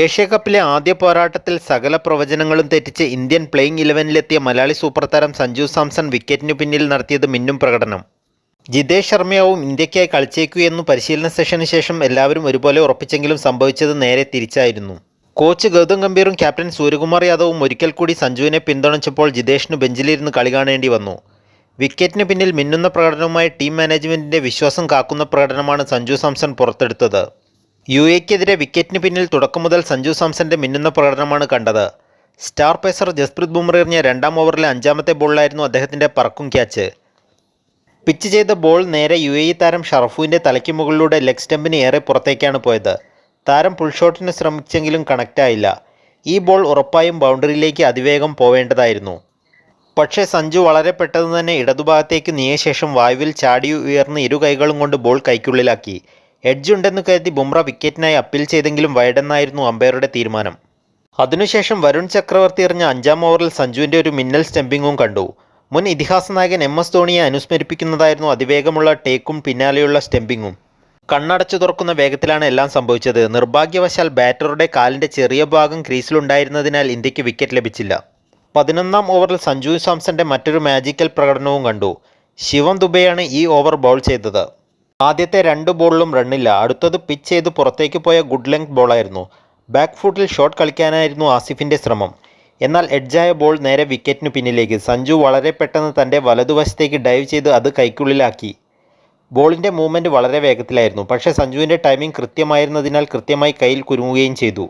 ഏഷ്യാകപ്പിലെ ആദ്യ പോരാട്ടത്തിൽ സകല പ്രവചനങ്ങളും തെറ്റിച്ച് ഇന്ത്യൻ പ്ലേയിങ് ഇലവനിലെത്തിയ മലയാളി സൂപ്പർ താരം സഞ്ജു സാംസൺ വിക്കറ്റിനു പിന്നിൽ നടത്തിയത് മിന്നും പ്രകടനം. ജിതേഷ് ശർമ്മയാവും ഇന്ത്യക്കായി കളിച്ചേക്കൂ എന്നു പരിശീലന സെഷന് ശേഷം എല്ലാവരും ഒരുപോലെ ഉറപ്പിച്ചെങ്കിലും സംഭവിച്ചത് നേരെ തിരിച്ചായിരുന്നു. കോച്ച് ഗൗതം ഗംഭീറും ക്യാപ്റ്റൻ സൂര്യകുമാർ യാദവും ഒരിക്കൽ കൂടി സഞ്ജുവിനെ പിന്തുണച്ചപ്പോൾ ജിതേഷിന് ബെഞ്ചിലിരുന്ന് കളി കാണേണ്ടി വന്നു. വിക്കറ്റിന് പിന്നിൽ മിന്നുന്ന പ്രകടനവുമായി ടീം മാനേജ്മെന്റിന്റെ വിശ്വാസം കാക്കുന്ന പ്രകടനമാണ് സഞ്ജു സാംസൺ പുറത്തെടുത്തത്. യു എക്കെതിരെ വിക്കറ്റിന് പിന്നിൽ തുടക്കം മുതൽ സഞ്ജു സാംസന്റെ മിന്നുന്ന പ്രകടനമാണ് കണ്ടത്. സ്റ്റാർ പേസർ ജസ്പ്രീത് ബുംറ എറിഞ്ഞ രണ്ടാം ഓവറിലെ അഞ്ചാമത്തെ ബോളിലായിരുന്നു അദ്ദേഹത്തിന്റെ പറക്കും ക്യാച്ച്. പിച്ച് ചെയ്ത ബോൾ നേരെ യു എ താരം ഷറഫുവിന്റെ തലയ്ക്ക് മുകളിലൂടെ ലെഗ് സ്റ്റമ്പിന് ഏറെ പുറത്തേക്കാണ് പോയത്. താരം പുൾ ഷോട്ടിന് ശ്രമിച്ചെങ്കിലും കണക്റ്റായില്ല ഈ ബോൾ ഉറപ്പായും ബൗണ്ടറിയിലേക്ക് അതിവേഗം പോവേണ്ടതായിരുന്നു. പക്ഷേ സഞ്ജു വളരെ പെട്ടെന്ന് തന്നെ ഇടതുഭാഗത്തേക്ക് നീയ ശേഷം വായുവിൽ ചാടി ഉയർന്ന് ഇരു കൈകളും കൊണ്ട് ബോൾ കൈക്കുള്ളിലാക്കി. എഡ്ജ് ഉണ്ടെന്ന് കരുതി ബുംറ വിക്കറ്റിനായി അപ്പീൽ ചെയ്തെങ്കിലും വൈഡെന്നായിരുന്നു അമ്പയറുടെ തീരുമാനം. അതിനുശേഷം വരുൺ ചക്രവർത്തി എറിഞ്ഞ അഞ്ചാം ഓവറിൽ സഞ്ജുവിന്റെ ഒരു മിന്നൽ സ്റ്റംപിങ്ങും കണ്ടു. മുൻ ഇതിഹാസ നായകൻ എം എസ് ധോണിയെ അനുസ്മരിപ്പിക്കുന്നതായിരുന്നു അതിവേഗമുള്ള ടേക്കും പിന്നാലെയുള്ള സ്റ്റംപിങ്ങും. കണ്ണടച്ചു തുറക്കുന്ന വേഗത്തിലാണ് എല്ലാം സംഭവിച്ചത്. നിർഭാഗ്യവശാൽ ബാറ്ററുടെ കാലിന്റെ ചെറിയ ഭാഗം ക്രീസിലുണ്ടായിരുന്നതിനാൽ ഇന്ത്യയ്ക്ക് വിക്കറ്റ് ലഭിച്ചില്ല. പതിനൊന്നാം ഓവറിൽ സഞ്ജു സാംസന്റെ മറ്റൊരു മാജിക്കൽ പ്രകടനവും കണ്ടു. ശിവം ദുബെയാണ് ഈ ഓവർ ബൗൾ ചെയ്തത്. ആദ്യത്തെ രണ്ട് ബോളിലും റണ്ണില്ല. അടുത്തത് പിച്ച് ചെയ്ത് പുറത്തേക്ക് പോയ ഗുഡ് ലെങ്ത് ബോളായിരുന്നു ബാക്ക് ഫുട്ടിൽ ഷോട്ട് കളിക്കാനായിരുന്നു ആസിഫിന്റെ ശ്രമം. എന്നാൽ എഡ്ജായ ബോൾ നേരെ വിക്കറ്റിനു പിന്നിലേക്ക്. സഞ്ജു വളരെ പെട്ടെന്ന് തന്റെ വലതുവശത്തേക്ക് ഡൈവ് ചെയ്ത് അത് കൈക്കുള്ളിലാക്കി. ബോളിന്റെ മൂവ്മെന്റ് വളരെ വേഗത്തിലായിരുന്നു. പക്ഷേ സഞ്ജുവിന്റെ ടൈമിംഗ് കൃത്യമായിരുന്നതിനാൽ കൃത്യമായി കയ്യിൽ കുരുങ്ങുകയും ചെയ്തു.